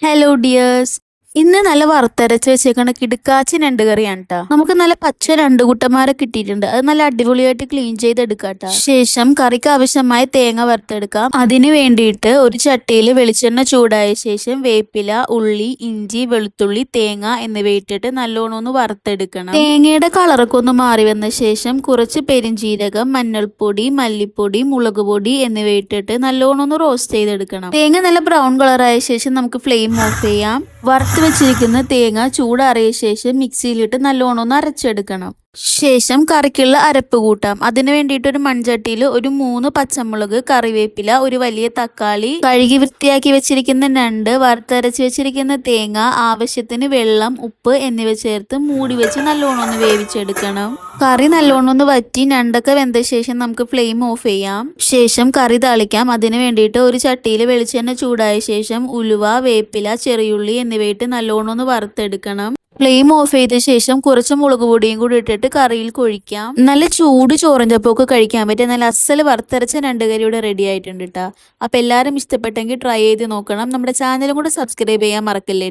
Hello dears, ഇന്ന് നല്ല വറുത്തരച്ച് വെച്ചേക്കണ കിടുക്കാച്ചി രണ്ട് കറിയാണ് കേട്ടോ നമുക്ക് നല്ല പച്ച രണ്ട് കുട്ടന്മാരെ കിട്ടിയിട്ടുണ്ട്. അത് നല്ല അടിപൊളിയായിട്ട് ക്ലീൻ ചെയ്തെടുക്കാം കേട്ടോ ശേഷം കറിക്ക് ആവശ്യമായ തേങ്ങ വറുത്തെടുക്കാം. അതിന് വേണ്ടിയിട്ട് ഒരു ചട്ടിയിൽ വെളിച്ചെണ്ണ ചൂടായ ശേഷം വേപ്പില ഉള്ളി ഇഞ്ചി വെളുത്തുള്ളി തേങ്ങ എന്നിവ ഇട്ടിട്ട് നല്ലോണം ഒന്ന് വറുത്തെടുക്കണം. തേങ്ങയുടെ കളറൊക്കെ ഒന്ന് മാറി വന്ന ശേഷം കുറച്ച് പെരിഞ്ചീരകം മഞ്ഞൾപ്പൊടി മല്ലിപ്പൊടി മുളക് പൊടി എന്നിവ ഇട്ടിട്ട് നല്ലോണം ഒന്ന് റോസ്റ്റ് ചെയ്തെടുക്കണം. തേങ്ങ നല്ല ബ്രൗൺ കളറായ ശേഷം നമുക്ക് ഫ്ലെയിം ഓഫ് ചെയ്യാം. വറുത്ത് വെച്ചിരിക്കുന്ന തേങ്ങ ചൂടാറിയ ശേഷം മിക്സിയിലിട്ട് നല്ലോണം ഒന്ന് അരച്ചെടുക്കണം. ശേഷം കറിക്കുള്ള അരപ്പ് കൂട്ടാം. അതിന് വേണ്ടിയിട്ട് ഒരു മൺചട്ടിയിൽ ഒരു മൂന്ന് പച്ചമുളക് കറിവേപ്പില ഒരു വലിയ തക്കാളി കഴുകി വൃത്തിയാക്കി വെച്ചിരിക്കുന്ന രണ്ട് വറുത്തരച്ച് വെച്ചിരിക്കുന്ന തേങ്ങ ആവശ്യത്തിന് വെള്ളം ഉപ്പ് എന്നിവ ചേർത്ത് മൂടി വെച്ച് നല്ലോണം ഒന്ന് വേവിച്ചെടുക്കണം. കറി നല്ലോണം ഒന്ന് വറ്റി ഞണ്ടൊക്കെ വെന്ത ശേഷം നമുക്ക് ഫ്ലെയിം ഓഫ് ചെയ്യാം. ശേഷം കറി തളിക്കാം. അതിന് വേണ്ടിയിട്ട് ഒരു ചട്ടിയിൽ വെളിച്ചെണ്ണ ചൂടായ ശേഷം ഉലുവ വേപ്പില ചെറിയുള്ളി എന്നിവയിട്ട് നല്ലോണം ഒന്ന് വറുത്തെടുക്കണം. ഫ്ലെയിം ഓഫ് ചെയ്ത ശേഷം കുറച്ച് മുളക് പൊടിയും കൂടി ഇട്ടിട്ട് കറിയിൽ കൊഴിക്കാം. നല്ല ചൂട് ചോറഞ്ചപ്പൊക്കെ കഴിക്കാൻ പറ്റിയ നല്ല അസൽ വറുത്തരച്ച രണ്ട് കറി ഇവിടെ റെഡി ആയിട്ടുണ്ട് കേട്ടോ അപ്പം എല്ലാവരും ഇഷ്ടപ്പെട്ടെങ്കിൽ ട്രൈ ചെയ്ത് നോക്കണം. നമ്മുടെ ചാനലും കൂടെ സബ്സ്ക്രൈബ് ചെയ്യാൻ മറക്കില്ല